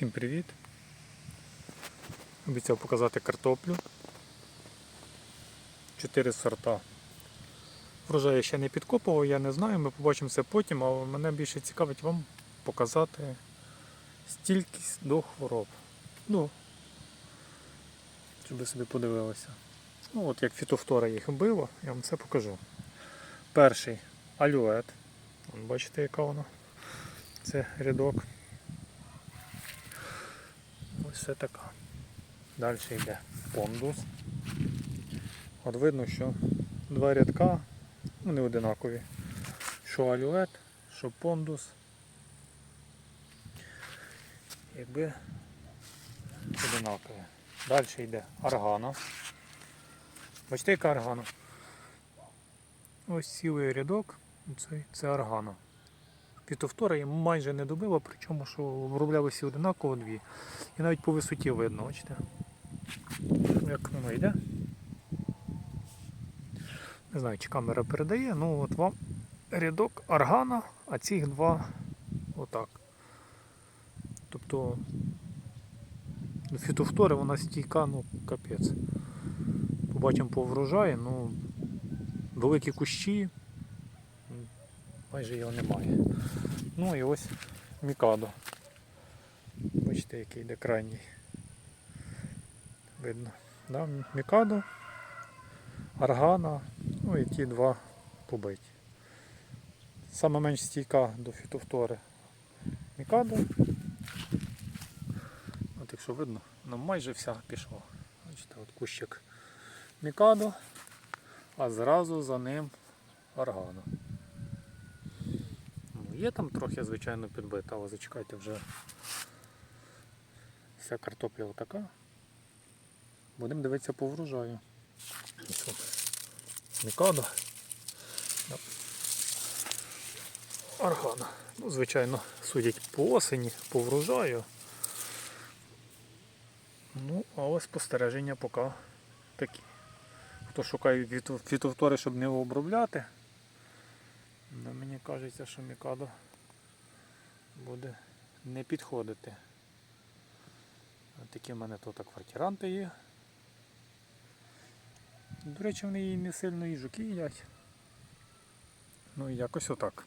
Всім привіт! Обіцяв показати картоплю. Чотири сорта. Врожай я ще не підкопував, я не знаю, ми побачимо це потім, але мене більше цікавить вам показати стількість до хвороб. Ну, щоб ви собі подивилися. Ну, от як фітофтора їх било, я вам це покажу. Перший алюет. Бачите, яка вона? Це рядок. Ось така. Далі йде пондус. От видно, що два рядка, не одинакові. Що алюет, що пондус. Якби одинакові. Далі йде аргана. Бачите, яка аргана? Ось цілий рядок, це, це аргана. Фітофтора я майже не добила, причому що вроблялися одинаково дві. І навіть по висоті видно, бачите. Як воно йде. Не знаю, чи камера передає, ну от вам рядок аргана, а цих два отак. Тобто до фітофтори вона стійка, ну капець. Побачимо по врожаю, ну великі кущі, майже його немає. Ну і ось Мікадо. Бачите, який йде крайній. Видно. Да? Мікадо, Аргана, ну і ті два побиті. Саме менш стійка до фітофтори Мікадо. От якщо видно, ну майже вся пішла. Бачите, от кущик Мікадо, а зразу за ним Аргана. Ну, є там трохи, звичайно, підбита, але зачекайте вже вся картопля отака. Будемо дивитися по врожаю. Мікадо. Аргана. Ну, звичайно, судять по осені, по врожаю. Ну, але спостереження поки такі. Хто шукає фіто- фітовтори, щоб не обробляти, ну, мені кажеться, що Мікадо буде не підходити. Такі в мене тут квартиранти є. До речі, вони її не сильно і жуки їдять. Ну і якось отак.